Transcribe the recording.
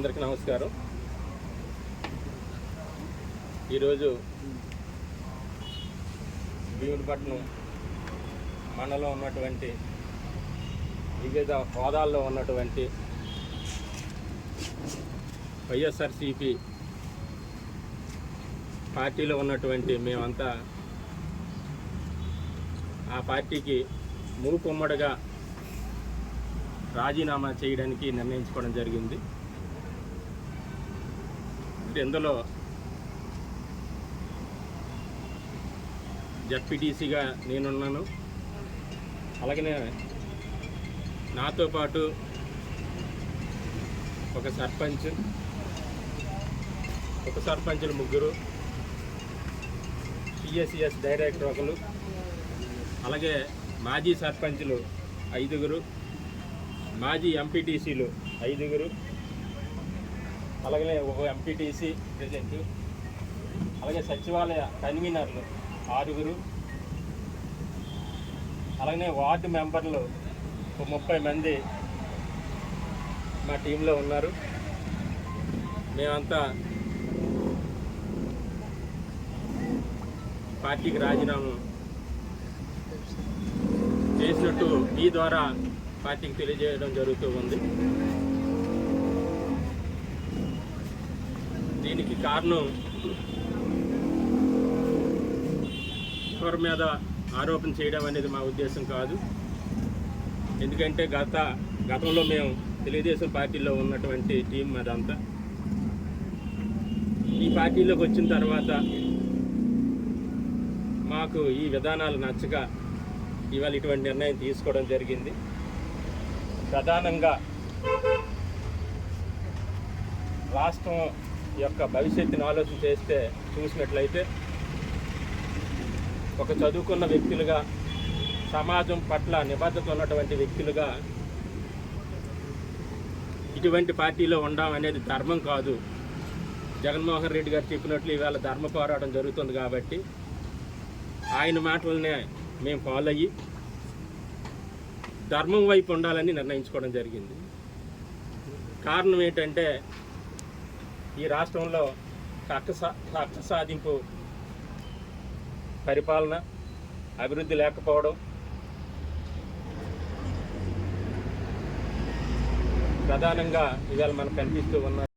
అందరికీ నమస్కారం. ఈరోజు భీముడిపట్నం మండలం ఉన్నటువంటి వివిధ హోదాల్లో ఉన్నటువంటి వైఎస్ఆర్సిపి పార్టీలో ఉన్నటువంటి మేమంతా ఆ పార్టీకి మూకుమ్మడిగా రాజీనామా చేయడానికి నిర్ణయించుకోవడం జరిగింది. ఇందులో జడ్పీటీసీగా నేనున్నాను. అలాగనే నాతో పాటు ఒక సర్పంచ్ ఒక సర్పంచులు ముగ్గురు పిఎస్సిఎస్ డైరెక్టర్ ఒకరు అలాగే మాజీ సర్పంచులు ఐదుగురు మాజీ ఎంపీటీసీలు ఐదుగురు అలాగే ఒక ఎంపీటీసీ ప్రెసిడెంట్ అలాగే సచివాలయ కన్వీనర్లు ఆరుగురు అలాగే వార్డు మెంబర్లు ఒక ముప్పై మంది మా టీంలో ఉన్నారు. మేమంతా పార్టీకి రాజీనామా చేసినట్టు మీ ద్వారా పార్టీకి తెలియజేయడం జరుగుతూ ఉంది. దీనికి కారణం ఎవరి మీద ఆరోపణ చేయడం అనేది మా ఉద్దేశం కాదు. ఎందుకంటే గత గతంలో మేము తెలుగుదేశం పార్టీలో ఉన్నటువంటి టీం అదంతా ఈ పార్టీలోకి వచ్చిన తర్వాత మాకు ఈ విధానాలు నచ్చక ఇవాళ ఇటువంటి నిర్ణయం తీసుకోవడం జరిగింది. ప్రధానంగా రాష్ట్రం యొక్క భవిష్యత్తుని ఆలోచన చేస్తే చూసినట్లయితే ఒక చదువుకున్న వ్యక్తులుగా సమాజం పట్ల నిబద్ధత ఉన్నటువంటి వ్యక్తులుగా ఇటువంటి పార్టీలో ఉండడం అనేది ధర్మం కాదు. జగన్మోహన్ రెడ్డి గారు చెప్పినట్లు ఇవాళ ధర్మ పోరాటం జరుగుతుంది కాబట్టి ఆయన మాటలనే మేము ఫాలో అయ్యి ధర్మం వైపు ఉండాలని నిర్ణయించుకోవడం జరిగింది. కారణం ఏంటంటే ఈ రాష్ట్రంలో కక్ష కక్ష సాధింపు పరిపాలన అభివృద్ధి లేకపోవడం ప్రధానంగా ఇవాళ మనకు కనిపిస్తూ ఉన్న